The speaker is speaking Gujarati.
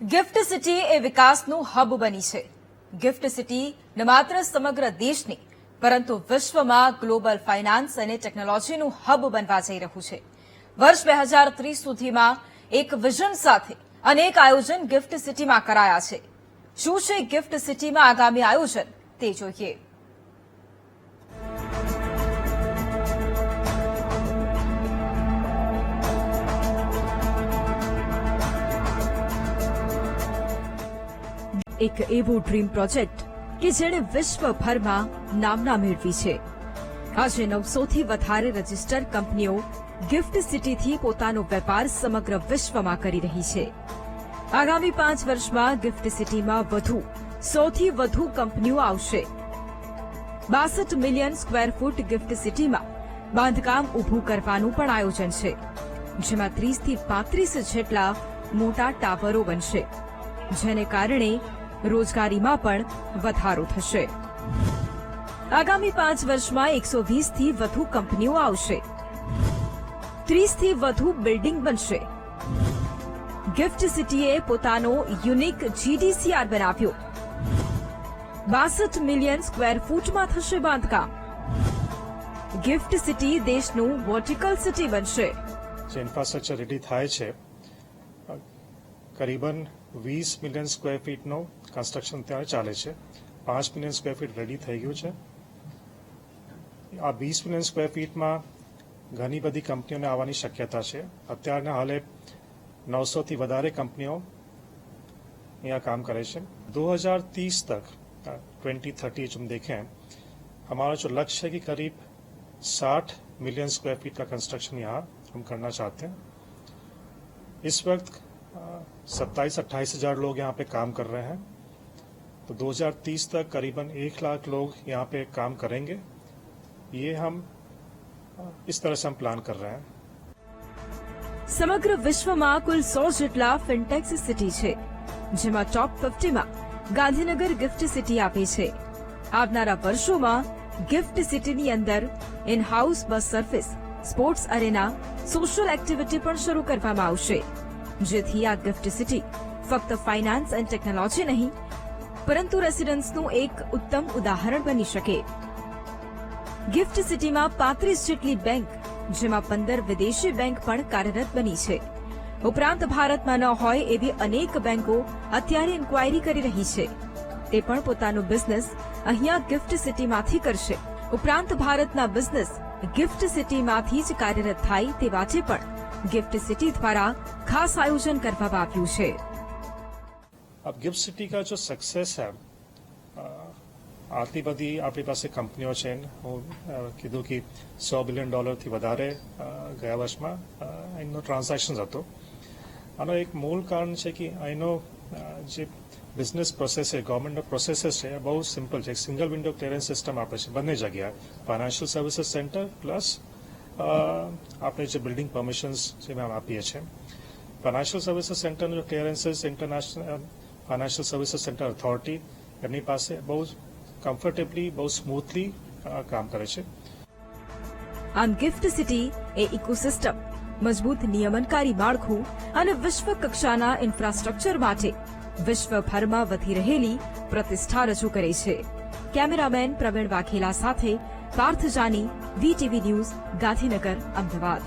ગિફ્ટ સિટી એ વિકાસનું હબ બની છે. ગિફ્ટ સિટી ન માત્ર સમગ્ર દેશની, પરંતુ વિશ્વમાં ગ્લોબલ ફાઇનાન્સ અને ટેકનોલોજીનું હબ બનવા જઈ રહ્યું છે. વર્ષ બે હજાર ત્રીસ સુધીમાં એક વિઝન સાથે અનેક આયોજન ગિફ્ટ સિટીમાં કરાયા છે. શું છે ગિફ્ટ સિટીમાં આગામી આયોજન તે જોઈએ. એક એવો ડ્રીમ પ્રોજેક્ટ કે જેણે વિશ્વભરમાં નામના મેળવી છે. આજે નવસોથી વધારે રજિસ્ટર કંપનીઓ ગિફ્ટ સિટીથી પોતાનો વેપાર સમગ્ર વિશ્વમાં કરી રહી છે. આગામી પાંચ વર્ષમાં ગિફ્ટ સિટીમાં વધુ, સૌથી વધુ કંપનીઓ આવશે. બાસઠ મિલિયન સ્ક્વેર ફૂટ ગિફ્ટ સિટીમાં બાંધકામ ઊભું કરવાનું પણ આયોજન છે. જેમાં ત્રીસથી પાંત્રીસ જેટલા મોટા ટાવરો બનશે. જેને કારણે રોજગારીમાં પણ વધારો થશે. આગામી પાંચ વર્ષમાં એકસો વીસથી વધુ કંપનીઓ આવશે. ત્રીસથી વધુ બિલ્ડિંગ બનશે. ગિફ્ટ સિટીએ પોતાનો યુનિક જીડીસીઆર બનાવ્યો. બાસઠ મિલિયન સ્ક્વેર ફૂટમાં થશે બાંધકામ. ગિફ્ટ સિટી દેશનું વર્ટિકલ સિટી બનશે. ઇન્ફ્રાસ્ટ્રક્ચર રેડી થાય છે કરીબન વીસ મિલિયન સ્ક્વેર ફીટનું કન્સ્ટ્રક્શન ત્યાં ચાલે છે પાંચ મિલિયન સ્ક્વેર ફીટ રેડી થઈ ગયું છે આ વીસ મિલિયન સ્ક્વેર ફીટમાં ઘણી બધી કંપનીઓને આવવાની શક્યતા છે અત્યારના હાલે નવસોથી વધારે કંપનીઓ यहाँ काम करे છે 2030 तक ट्वेंटी थर्टी हम देखें हमारा जो लक्ष्य है कि करीब 60 मिलियन स्क्वायर फीट का कंस्ट्रक्शन यहाँ हम करना चाहते हैं इस वक्त सत्ताईस अट्ठाईस हजार लोग यहाँ पे काम कर रहे हैं तो 2030 तक करीबन एक लाख लोग यहाँ पे काम करेंगे ये हम अ, इस तरह से हम प्लान कर रहे हैं સમગ્ર વિશ્વમાં કુલ સો જેટલા ફિનટેક્સ સિટી છે જેમાં ટોપ ફિફ્ટીમાં ગાંધીનગર ગિફ્ટ સિટી આપે છે આવનારા વર્ષોમાં ગિફ્ટ સિટીની અંદર in house bus service sports arena social activity પણ શરૂ કરવામાં આવશે જેથી આ ગિફ્ટ સિટી ફક્ત ફાઇનાન્સ એન્ડ ટેકનોલોજી નહીં, પરંતુ રેસિડન્સનું એક ઉત્તમ ઉદાહરણ બની શકે. ગિફ્ટ સિટીમાં પાંત્રીસ જેટલી બેંક જેમાં પંદર વિદેશી બેંક પણ કાર્યરત બની છે. ઉપરાંત ભારતમાં ન હોય એવી અનેક બેંકો અત્યારે ઇન્ક્વાયરી કરી રહી છે. તે પણ પોતાનો બિઝનેસ અહીંયા ગિફ્ટ સિટીમાંથી કરશે. ઉપરાંત ભારતના બિઝનેસ ગિફ્ટ સિટીમાંથી જ કાર્યરત થાય તે વાતે પણ. ગિફ્ટ સિટી દ્વારા ખાસ આયોજન કરવામાં આવ્યું છે अब गिफ्ट सिटी का जो सक्सेस है અ, આટલી બધી આપણી પાસે કંપનીઓ છે હું અ, કીધું કે સો બિલિયન ડોલરથી વધારે અ, ગયા વર્ષમાં અ, એનો ટ્રાન્ઝેક્શન હતો આનો એક મૂળ કારણ છે કે અહીંનો અ, જે બિઝનેસ પ્રોસેસ છે ગવર્મેન્ટનો પ્રોસેસીસ છે એ બહુ સિમ્પલ છે એક સિંગલ વિન્ડો ક્લિયરન્સ સિસ્ટમ આપે છે બંને જગ્યાએ ફાઇનાન્શિયલ સર્વિસીસ સેન્ટર પ્લસ આપણે જે બિલ્ડિંગ પરમિશન્સ જે મેમ આપીએ છીએ. ફાઇનાન્શિયલ સર્વિસીસ સેન્ટરનું જો clearances international financial services centre authority એમની પાસે બહુ કમ્ફર્ટેબલી બહુ સ્મૂથલી કામ કરે છે. આમ ગિફ્ટ સિટી એ ઇકોસિસ્ટમ મજબૂત નિયમનકારી માળખું અને વિશ્વ કક્ષાના ઇન્ફ્રાસ્ટ્રક્ચર માટે વિશ્વભરમાં વધી રહેલી પ્રતિષ્ઠા રજૂ કરે છે. કેમેરામેન પ્રવીણ વાઘેલા સાથે પાર્થ જાની વીટીવી ન્યૂઝ ગાંધીનગર અમદાવાદ